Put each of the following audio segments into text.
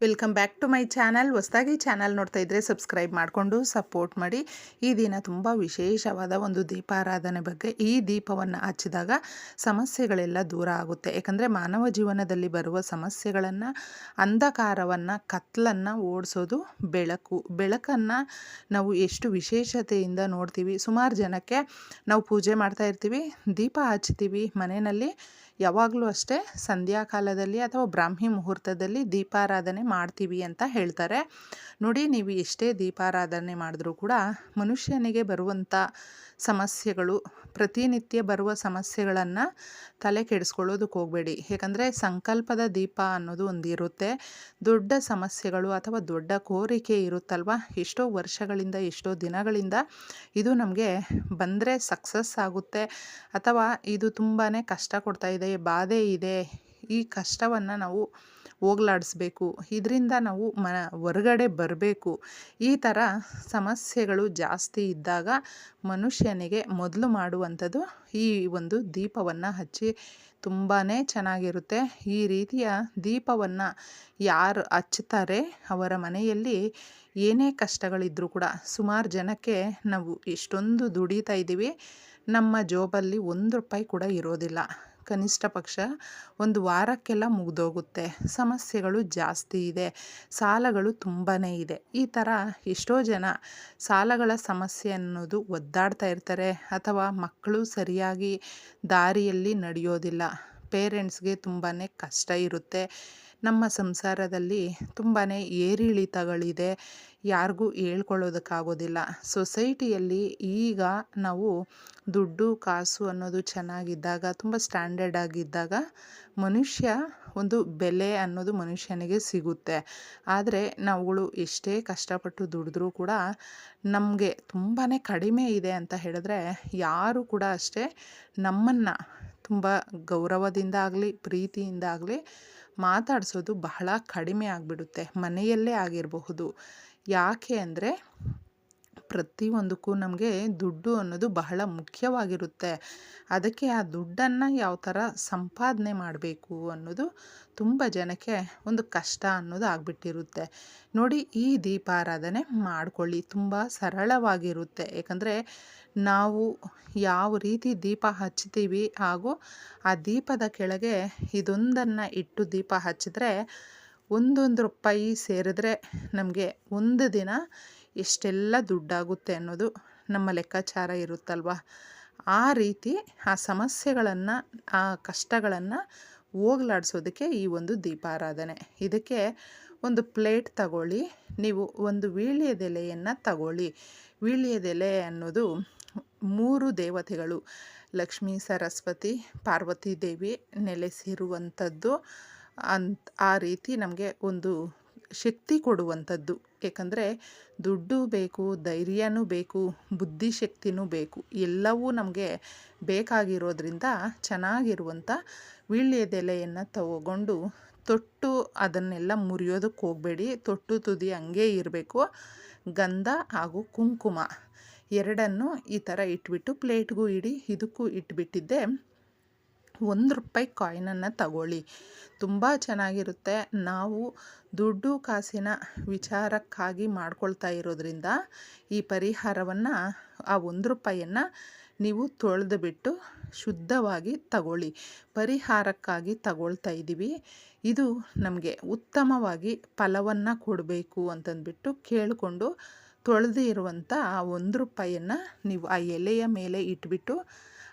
Welcome back to my channel ಹೊಸದಾಗಿ channel ನೋಡ್ತಾ ಇದ್ದರೆ ಸಬ್ಸ್ಕ್ರೈಬ್ ಮಾಡಿಕೊಂಡು ಸಪೋರ್ಟ್ ಮಾಡಿ. ಈ ದಿನ ತುಂಬ ವಿಶೇಷವಾದ ಒಂದು ದೀಪಾರಾಧನೆ ಬಗ್ಗೆ ಈ ದೀಪವನ್ನು ಹಚ್ಚಿದಾಗ ಸಮಸ್ಯೆಗಳೆಲ್ಲ ದೂರ ಆಗುತ್ತೆ. ಯಾಕಂದರೆ ಮಾನವ ಜೀವನದಲ್ಲಿ ಬರುವ ಸಮಸ್ಯೆಗಳನ್ನು, ಅಂಧಕಾರವನ್ನು, ಕತ್ಲನ್ನು ಓಡಿಸೋದು ಬೆಳಕು. ಬೆಳಕನ್ನು ನಾವು ಎಷ್ಟು ವಿಶೇಷತೆಯಿಂದ ನೋಡ್ತೀವಿ. ಸುಮಾರು ಜನಕ್ಕೆ ನಾವು ಪೂಜೆ ಮಾಡ್ತಾ ಇರ್ತೀವಿ, ದೀಪ ಹಚ್ತೀವಿ ಮನೆಯಲ್ಲಿ. ಯಾವಾಗಲೂ ಅಷ್ಟೇ ಸಂಧ್ಯಾಕಾಲದಲ್ಲಿ ಅಥವಾ ಬ್ರಾಹ್ಮಿ ಮುಹೂರ್ತದಲ್ಲಿ ದೀಪಾರಾಧನೆ ಮಾಡ್ತೀವಿ ಅಂತ ಹೇಳ್ತಾರೆ. ನೋಡಿ, ನೀವು ಎಷ್ಟೇ ದೀಪಾರಾಧನೆ ಮಾಡಿದ್ರೂ ಕೂಡ ಮನುಷ್ಯನಿಗೆ ಬರುವಂಥ ಸಮಸ್ಯೆಗಳು, ಪ್ರತಿನಿತ್ಯ ಬರುವ ಸಮಸ್ಯೆಗಳನ್ನು ತಲೆ ಕೆಡಿಸ್ಕೊಳ್ಳೋದಕ್ಕೆ ಹೋಗಬೇಡಿ. ಏಕೆಂದರೆ ಸಂಕಲ್ಪದ ದೀಪ ಅನ್ನೋದು ಒಂದು ಇರುತ್ತೆ ದೊಡ್ಡ ಸಮಸ್ಯೆಗಳು ಅಥವಾ ದೊಡ್ಡ ಕೋರಿಕೆ ಇರುತ್ತಲ್ವ? ಎಷ್ಟೋ ವರ್ಷಗಳಿಂದ, ಎಷ್ಟೋ ದಿನಗಳಿಂದ ಇದು ನಮಗೆ ಬಂದರೆ ಸಕ್ಸಸ್ ಆಗುತ್ತೆ. ಅಥವಾ ಇದು ತುಂಬಾ ಕಷ್ಟ ಕೊಡ್ತಾ ಇದೆ, ಬಾಧೆ ಇದೆ. ಈ ಕಷ್ಟವನ್ನು ನಾವು ಹೋಗ್ಲಾಡಿಸ್ಬೇಕು. ಇದರಿಂದ ನಾವು ಮ ಹೊರಗಡೆ ಬರಬೇಕು. ಈ ಥರ ಸಮಸ್ಯೆಗಳು ಜಾಸ್ತಿ ಇದ್ದಾಗ ಮನುಷ್ಯನಿಗೆ ಮೊದಲು ಮಾಡುವಂಥದ್ದು ಈ ಒಂದು ದೀಪವನ್ನು ಹಚ್ಚಿ ತುಂಬಾ ಚೆನ್ನಾಗಿರುತ್ತೆ. ಈ ರೀತಿಯ ದೀಪವನ್ನು ಯಾರು ಹಚ್ತಾರೆ ಅವರ ಮನೆಯಲ್ಲಿ ಏನೇ ಕಷ್ಟಗಳಿದ್ದರೂ ಕೂಡ ಸುಮಾರು ಜನಕ್ಕೆ ನಾವು ಎಷ್ಟೊಂದು ದುಡಿತಾ ಇದ್ದೀವಿ, ನಮ್ಮ ಜೋಬಲ್ಲಿ ಒಂದು ರೂಪಾಯಿ ಕೂಡ ಇರೋದಿಲ್ಲ. ಕನಿಷ್ಠ ಪಕ್ಷ ಒಂದು ವಾರಕ್ಕೆಲ್ಲ ಮುಗಿದೋಗುತ್ತೆ. ಸಮಸ್ಯೆಗಳು ಜಾಸ್ತಿ ಇದೆ. ಸಾಲಗಳು ತುಂಬಾ ಇದೆ. ಈ ಥರ ಎಷ್ಟೋ ಜನ ಸಾಲಗಳ ಸಮಸ್ಯೆ ಅನ್ನೋದು ಒದ್ದಾಡ್ತಾ ಇರ್ತಾರೆ. ಅಥವಾ ಮಕ್ಕಳು ಸರಿಯಾಗಿ ದಾರಿಯಲ್ಲಿ ನಡೆಯೋದಿಲ್ಲ. ಪೇರೆಂಟ್ಸ್ಗೆ ತುಂಬಾ ಕಷ್ಟ ಇರುತ್ತೆ. ನಮ್ಮ ಸಂಸಾರದಲ್ಲಿ ತುಂಬಾ ಏರಿಳಿತಗಳಿದೆ. ಯಾರಿಗೂ ಹೇಳ್ಕೊಳ್ಳೋದಕ್ಕಾಗೋದಿಲ್ಲ. ಸೊಸೈಟಿಯಲ್ಲಿ ಈಗ ನಾವು ದುಡ್ಡು, ಕಾಸು ಅನ್ನೋದು ಚೆನ್ನಾಗಿದ್ದಾಗ, ತುಂಬ ಸ್ಟ್ಯಾಂಡರ್ಡ್ ಆಗಿದ್ದಾಗ ಮನುಷ್ಯ ಒಂದು ಬೆಲೆ ಅನ್ನೋದು ಮನುಷ್ಯನಿಗೆ ಸಿಗುತ್ತೆ. ಆದರೆ ನಾವುಗಳು ಎಷ್ಟೇ ಕಷ್ಟಪಟ್ಟು ದುಡಿದ್ರೂ ಕೂಡ ನಮಗೆ ತುಂಬಾ ಕಡಿಮೆ ಇದೆ ಅಂತ ಹೇಳಿದ್ರೆ ಯಾರು ಕೂಡ ಅಷ್ಟೇ ನಮ್ಮನ್ನು ತುಂಬ ಗೌರವದಿಂದ ಆಗಲಿ, ಪ್ರೀತಿಯಿಂದ ಆಗಲಿ ಮಾತಾಡಿಸೋದು ಬಹಳ ಕಡಿಮೆ ಆಗಿಬಿಡುತ್ತೆ ಮನೆಯಲ್ಲೇ ಆಗಿರಬಹುದು. ಯಾಕೆ ಅಂದರೆ ಪ್ರತಿಯೊಂದಕ್ಕೂ ನಮಗೆ ದುಡ್ಡು ಅನ್ನೋದು ಬಹಳ ಮುಖ್ಯವಾಗಿರುತ್ತೆ. ಅದಕ್ಕೆ ಆ ದುಡ್ಡನ್ನು ಯಾವ ಥರ ಸಂಪಾದನೆ ಮಾಡಬೇಕು ಅನ್ನೋದು ತುಂಬ ಜನಕ್ಕೆ ಒಂದು ಕಷ್ಟ ಅನ್ನೋದು ಆಗಿಬಿಟ್ಟಿರುತ್ತೆ. ನೋಡಿ, ಈ ದೀಪಾರಾಧನೆ ಮಾಡಿಕೊಳ್ಳಿ, ತುಂಬ ಸರಳವಾಗಿರುತ್ತೆ. ಯಾಕಂದರೆ ನಾವು ಯಾವ ರೀತಿ ದೀಪ ಹಚ್ತೀವಿ ಹಾಗೂ ಆ ದೀಪದ ಕೆಳಗೆ ಇದೊಂದನ್ನು ಇಟ್ಟು ದೀಪ ಹಚ್ಚಿದ್ರೆ ಒಂದೊಂದು ರೂಪಾಯಿ ಸೇರಿದ್ರೆ ನಮಗೆ ಒಂದು ದಿನ ಎಷ್ಟೆಲ್ಲ ದುಡ್ಡಾಗುತ್ತೆ ಅನ್ನೋದು ನಮ್ಮ ಲೆಕ್ಕಾಚಾರ ಇರುತ್ತಲ್ವ? ಆ ರೀತಿ ಆ ಸಮಸ್ಯೆಗಳನ್ನು, ಆ ಕಷ್ಟಗಳನ್ನು ಹೋಗ್ಲಾಡ್ಸೋದಕ್ಕೆ ಈ ಒಂದು ದೀಪಾರಾಧನೆ. ಇದಕ್ಕೆ ಒಂದು ಪ್ಲೇಟ್ ತಗೊಳ್ಳಿ, ನೀವು ಒಂದು ವೀಳ್ಯದೆಲೆಯನ್ನು ತಗೊಳ್ಳಿ. ವೀಳ್ಯದೆಲೆ ಅನ್ನೋದು ಮೂರು ದೇವತೆಗಳು. ಲಕ್ಷ್ಮೀ, ಸರಸ್ವತಿ, ಪಾರ್ವತಿ ದೇವಿ ನೆಲೆಸಿರುವಂಥದ್ದು. ಅಂತ ಆ ರೀತಿ ನಮಗೆ ಒಂದು ಶಕ್ತಿ ಕೊಡುವಂಥದ್ದು. ಏಕೆಂದರೆ ದುಡ್ಡು ಬೇಕು, ಧೈರ್ಯನೂ ಬೇಕು, ಬುದ್ಧಿಶಕ್ತಿನೂ ಬೇಕು, ಎಲ್ಲವೂ ನಮಗೆ ಬೇಕಾಗಿರೋದ್ರಿಂದ ಚೆನ್ನಾಗಿರುವಂಥ ವೀಳ್ಯದೆಲೆಯನ್ನು ತಗೊಂಡು ತೊಟ್ಟು ಅದನ್ನೆಲ್ಲ ಮುರಿಯೋದಕ್ಕೆ ಹೋಗಬೇಡಿ. ತೊಟ್ಟು ತುದಿ ಹಂಗೆ ಇರಬೇಕು. ಗಂಧ ಹಾಗೂ ಕುಂಕುಮ ಎರಡನ್ನು ಈ ಥರ ಇಟ್ಬಿಟ್ಟು ಪ್ಲೇಟ್ಗೂ ಇಡಿ, ಇದಕ್ಕೂ ಇಟ್ಬಿಟ್ಟಿದ್ದೆ. ಒಂದು ರೂಪಾಯಿ ಕಾಯಿನನ್ನು ತಗೊಳ್ಳಿ. ತುಂಬ ಚೆನ್ನಾಗಿರುತ್ತೆ. ನಾವು ದುಡ್ಡು ಕಾಸಿನ ವಿಚಾರಕ್ಕಾಗಿ ಮಾಡ್ಕೊಳ್ತಾ ಇರೋದ್ರಿಂದ ಈ ಪರಿಹಾರವನ್ನು, ಆ ಒಂದು ರೂಪಾಯಿಯನ್ನು ನೀವು ತೊಳೆದು ಬಿಟ್ಟು ಶುದ್ಧವಾಗಿ ತಗೊಳ್ಳಿ. ಪರಿಹಾರಕ್ಕಾಗಿ ತಗೊಳ್ತಾ ಇದ್ದೀವಿ. ಇದು ನಮಗೆ ಉತ್ತಮವಾಗಿ ಫಲವನ್ನು ಕೊಡಬೇಕು ಅಂತಂದ್ಬಿಟ್ಟು ಕೇಳಿಕೊಂಡು ತೊಳೆದು ಇರುವಂಥ ಆ ಒಂದು ರೂಪಾಯಿಯನ್ನು ನೀವು ಆ ಎಲೆಯ ಮೇಲೆ ಇಟ್ಬಿಟ್ಟು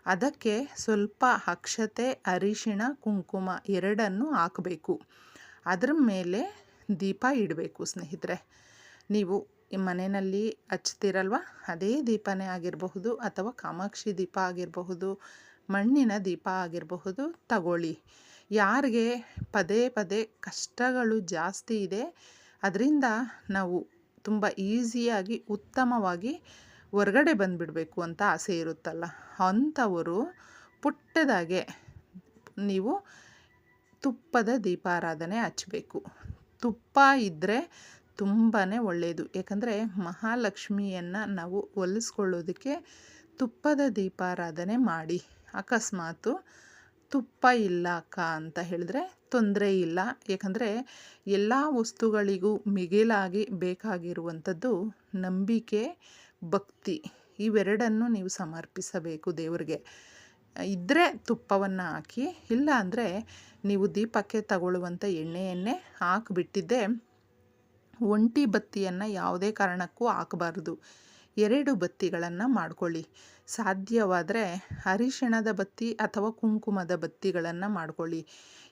ಅದಕ್ಕೆ ಸ್ವಲ್ಪ ಅಕ್ಷತೆ, ಅರಿಶಿಣ, ಕುಂಕುಮ ಎರಡನ್ನು ಹಾಕಬೇಕು. ಅದರ ಮೇಲೆ ದೀಪ ಇಡಬೇಕು ಸ್ನೇಹಿತರೆ. ನೀವು ಮನೆಯಲ್ಲಿ ಹಚ್ತೀರಲ್ವ? ಅದೇ ದೀಪನೇ ಆಗಿರಬಹುದು ಅಥವಾ ಕಾಮಾಕ್ಷಿ ದೀಪ ಆಗಿರಬಹುದು, ಮಣ್ಣಿನ ದೀಪ ಆಗಿರಬಹುದು, ತಗೊಳ್ಳಿ. ಯಾರಿಗೆ ಪದೇ ಪದೇ ಕಷ್ಟಗಳು ಜಾಸ್ತಿ ಇದೆ, ಅದರಿಂದ ನಾವು ತುಂಬ ಈಸಿಯಾಗಿ, ಉತ್ತಮವಾಗಿ ಹೊರ್ಗಡೆ ಬಂದುಬಿಡಬೇಕು ಅಂತ ಆಸೆ ಇರುತ್ತಲ್ಲ. ಅಂಥವರು ಪುಟ್ಟದಾಗೆ ನೀವು ತುಪ್ಪದ ದೀಪಾರಾಧನೆ ಹಚ್ಚಬೇಕು ತುಪ್ಪ ಇದ್ದರೆ ತುಂಬಾ ಒಳ್ಳೆಯದು ಯಾಕಂದರೆ ಮಹಾಲಕ್ಷ್ಮಿಯನ್ನು ನಾವು ಒಲಿಸ್ಕೊಳ್ಳೋದಕ್ಕೆ ತುಪ್ಪದ ದೀಪಾರಾಧನೆ ಮಾಡಿ. ಅಕಸ್ಮಾತು ತುಪ್ಪ ಇಲ್ಲ ಅಕ್ಕ ಅಂತ ಹೇಳಿದ್ರೆ ತೊಂದರೆ ಇಲ್ಲ. ಏಕೆಂದರೆ ಎಲ್ಲ ವಸ್ತುಗಳಿಗೂ ಮಿಗಿಲಾಗಿ ಬೇಕಾಗಿರುವಂಥದ್ದು ನಂಬಿಕೆ, ಭಕ್ತಿ ಇವೆರಡನ್ನು ನೀವು ಸಮರ್ಪಿಸಬೇಕು ದೇವರಿಗೆ. ಇದ್ದರೆ ತುಪ್ಪವನ್ನು ಹಾಕಿ, ಇಲ್ಲ ಅಂದರೆ ನೀವು ದೀಪಕ್ಕೆ ತಗೊಳ್ಳುವಂಥ ಎಣ್ಣೆಯನ್ನೇ ಹಾಕಿಬಿಟ್ಟಿದ್ದೆ, ಒಂಟಿ ಬತ್ತಿಯನ್ನು ಯಾವುದೇ ಕಾರಣಕ್ಕೂ ಹಾಕಬಾರ್ದು. ಎರಡು ಬತ್ತಿಗಳನ್ನು ಮಾಡ್ಕೊಳ್ಳಿ. ಸಾಧ್ಯವಾದರೆ ಅರಿಶಿಣದ ಬತ್ತಿ ಅಥವಾ ಕುಂಕುಮದ ಬತ್ತಿಗಳನ್ನು ಮಾಡ್ಕೊಳ್ಳಿ.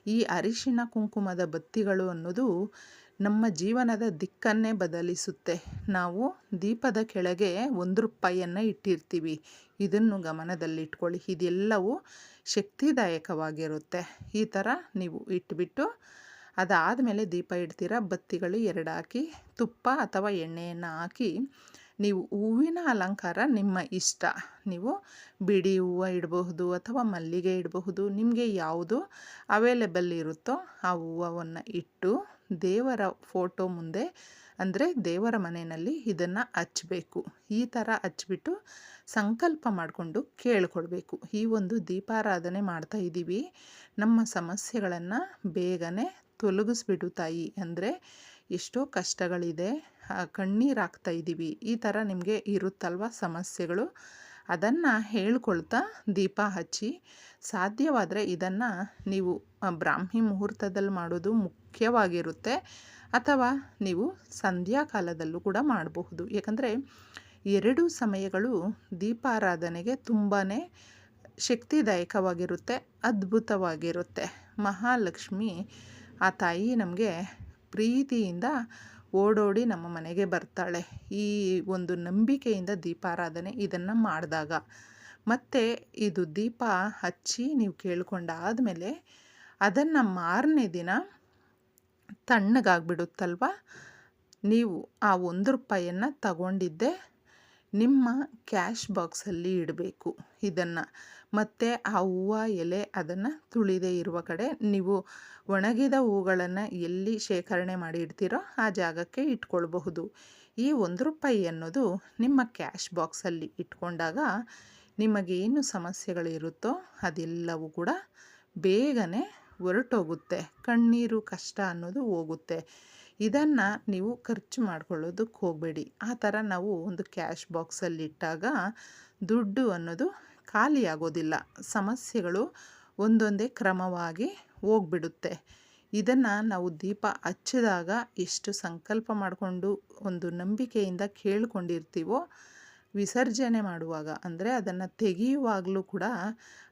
ಈ ಅರಿಶಿಣ, ಕುಂಕುಮದ ಬತ್ತಿಗಳು ಅನ್ನೋದು ನಮ್ಮ ಜೀವನದ ದಿಕ್ಕನ್ನೇ ಬದಲಿಸುತ್ತೆ. ನಾವು ದೀಪದ ಕೆಳಗೆ ಒಂದು ರೂಪಾಯಿಯನ್ನು ಇಟ್ಟಿರ್ತೀವಿ. ಇದನ್ನು ಗಮನದಲ್ಲಿಟ್ಕೊಳ್ಳಿ. ಇದೆಲ್ಲವೂ ಶಕ್ತಿದಾಯಕವಾಗಿರುತ್ತೆ. ಈ ಥರ ನೀವು ಇಟ್ಬಿಟ್ಟು ಅದಾದಮೇಲೆ ದೀಪ ಇಡ್ತೀರ, ಬತ್ತಿಗಳು ಎರಡು ಹಾಕಿ, ತುಪ್ಪ ಅಥವಾ ಎಣ್ಣೆಯನ್ನು ಹಾಕಿ ನೀವು ಹೂವಿನ ಅಲಂಕಾರ ನಿಮ್ಮ ಇಷ್ಟ. ನೀವು ಬಿಡಿ ಹೂವು ಇಡಬಹುದು ಅಥವಾ ಮಲ್ಲಿಗೆ ಇಡಬಹುದು, ನಿಮಗೆ ಯಾವುದು ಅವೈಲೇಬಲ್ ಇರುತ್ತೋ ಆ ಹೂವನ್ನು ಇಟ್ಟು ದೇವರ ಫೋಟೋ ಮುಂದೆ, ಅಂದರೆ ದೇವರ ಮನೆಯಲ್ಲಿ ಇದನ್ನು ಹಚ್ಚಬೇಕು ಈ ಥರ ಹಚ್ಬಿಟ್ಟು ಸಂಕಲ್ಪ ಮಾಡಿಕೊಂಡು ಕೇಳ್ಕೊಳ್ಬೇಕು. ಈ ಒಂದು ದೀಪಾರಾಧನೆ ಮಾಡ್ತಾ ಇದ್ದೀವಿ. ನಮ್ಮ ಸಮಸ್ಯೆಗಳನ್ನು ಬೇಗನೆ ತೊಲಗಿಸ್ಬಿಡು ತಾಯಿ. ಅಂದರೆ ಎಷ್ಟೋ ಕಷ್ಟಗಳಿದೆ. ಕಣ್ಣೀರು ಹಾಕ್ತಾ ಇದ್ದೀವಿ ಈ ಥರ ನಿಮಗೆ ಇರುತ್ತಲ್ವ ಸಮಸ್ಯೆಗಳು? ಅದನ್ನು ಹೇಳ್ಕೊಳ್ತಾ ದೀಪ ಹಚ್ಚಿ, ಸಾಧ್ಯವಾದರೆ ಇದನ್ನು ನೀವು ಬ್ರಾಹ್ಮಿ ಮುಹೂರ್ತದಲ್ಲಿ ಮಾಡೋದು ಮುಖ್ಯವಾಗಿರುತ್ತೆ. ಅಥವಾ ನೀವು ಸಂಧ್ಯಾಕಾಲದಲ್ಲೂ ಕೂಡ ಮಾಡಬಹುದು. ಯಾಕಂದರೆ ಎರಡು ಸಮಯಗಳು ದೀಪಾರಾಧನೆಗೆ ತುಂಬಾ ಶಕ್ತಿದಾಯಕವಾಗಿರುತ್ತೆ, ಅದ್ಭುತವಾಗಿರುತ್ತೆ. ಮಹಾಲಕ್ಷ್ಮಿ ಆ ತಾಯಿ ನಮಗೆ ಪ್ರೀತಿಯಿಂದ ಓಡೋಡಿ ನಮ್ಮ ಮನೆಗೆ ಬರ್ತಾಳೆ. ಈ ಒಂದು ನಂಬಿಕೆಯಿಂದ ದೀಪಾರಾಧನೆ ಇದನ್ನು ಮಾಡಿದಾಗ. ಮತ್ತು ಇದು ದೀಪ ಹಚ್ಚಿ ನೀವು ಕೇಳ್ಕೊಂಡಾದಮೇಲೆ ಅದನ್ನು ಮಾರನೇ ದಿನ ತಣ್ಣಗಾಗ್ಬಿಡುತ್ತಲ್ವ? ನೀವು ಆ ಒಂದು ರೂಪಾಯಿಯನ್ನು ತಗೊಂಡಿದ್ದೆ ನಿಮ್ಮ ಕ್ಯಾಶ್ ಬಾಕ್ಸಲ್ಲಿ ಇಡಬೇಕು. ಇದನ್ನು. ಮತ್ತು ಆ ಹೂವು, ಎಲೆ ಅದನ್ನು ತುಳಿದೇ ಇರುವ ಕಡೆ ನೀವು ಒಣಗಿದ ಹೂಗಳನ್ನು ಎಲ್ಲಿ ಶೇಖರಣೆ ಮಾಡಿ ಇಡ್ತೀರೋ ಆ ಜಾಗಕ್ಕೆ ಇಟ್ಕೊಳ್ಬಹುದು. ಈ ಒಂದು ರೂಪಾಯಿ ಅನ್ನೋದು ನಿಮ್ಮ ಕ್ಯಾಶ್ ಬಾಕ್ಸಲ್ಲಿ ಇಟ್ಕೊಂಡಾಗ ನಿಮಗೇನು ಸಮಸ್ಯೆಗಳಿರುತ್ತೋ ಅದೆಲ್ಲವೂ ಕೂಡ ಬೇಗನೆ ಹೊರಟೋಗುತ್ತೆ. ಕಣ್ಣೀರು ಕಷ್ಟ ಅನ್ನೋದು ಹೋಗುತ್ತೆ. ಇದನ್ನು ನೀವು ಖರ್ಚು ಮಾಡ್ಕೊಳ್ಳೋದಕ್ಕೆ ಹೋಗಬೇಡಿ. ಆ ಥರ ನಾವು ಒಂದು ಕ್ಯಾಶ್ ಬಾಕ್ಸಲ್ಲಿಟ್ಟಾಗ ದುಡ್ಡು ಅನ್ನೋದು ಖಾಲಿಯಾಗೋದಿಲ್ಲ ಸಮಸ್ಯೆಗಳು ಒಂದೊಂದೇ ಕ್ರಮವಾಗಿ ಹೋಗ್ಬಿಡುತ್ತೆ. ಇದನ್ನು ನಾವು ದೀಪ ಹಚ್ಚಿದಾಗ ಎಷ್ಟು ಸಂಕಲ್ಪ ಮಾಡಿಕೊಂಡು ಒಂದು ನಂಬಿಕೆಯಿಂದ ಕೇಳ್ಕೊಂಡಿರ್ತೀವೋ ವಿಸರ್ಜನೆ ಮಾಡುವಾಗ, ಅಂದರೆ ಅದನ್ನು ತೆಗೆಯುವಾಗಲೂ ಕೂಡ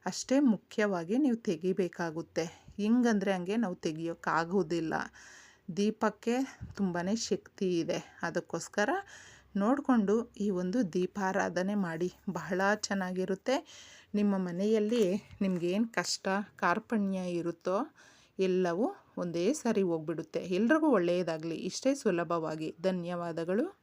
ಅಷ್ಟೇ ಮುಖ್ಯವಾಗಿ ನೀವು ತೆಗಿಬೇಕಾಗುತ್ತೆ. ಹಿಂಗಂದರೆ ಹಂಗೆ ನಾವು ತೆಗಿಯೋಕ್ಕಾಗೋದಿಲ್ಲ. ದೀಪಕ್ಕೆ ತುಂಬಾ ಶಕ್ತಿ ಇದೆ. ಅದಕ್ಕೋಸ್ಕರ ನೋಡಿಕೊಂಡು ಈ ಒಂದು ದೀಪಾರಾಧನೆ ಮಾಡಿ. ಬಹಳ ಚೆನ್ನಾಗಿರುತ್ತೆ. ನಿಮ್ಮ ಮನೆಯಲ್ಲಿ ನಿಮಗೇನು ಕಷ್ಟ, ಕಾರ್ಪಣ್ಯ ಇರುತ್ತೋ ಎಲ್ಲವೂ ಒಂದೇ ಸಾರಿ ಹೋಗ್ಬಿಡುತ್ತೆ. ಎಲ್ರಿಗೂ ಒಳ್ಳೆಯದಾಗಲಿ. ಇಷ್ಟೇ ಸುಲಭವಾಗಿ. ಧನ್ಯವಾದಗಳು.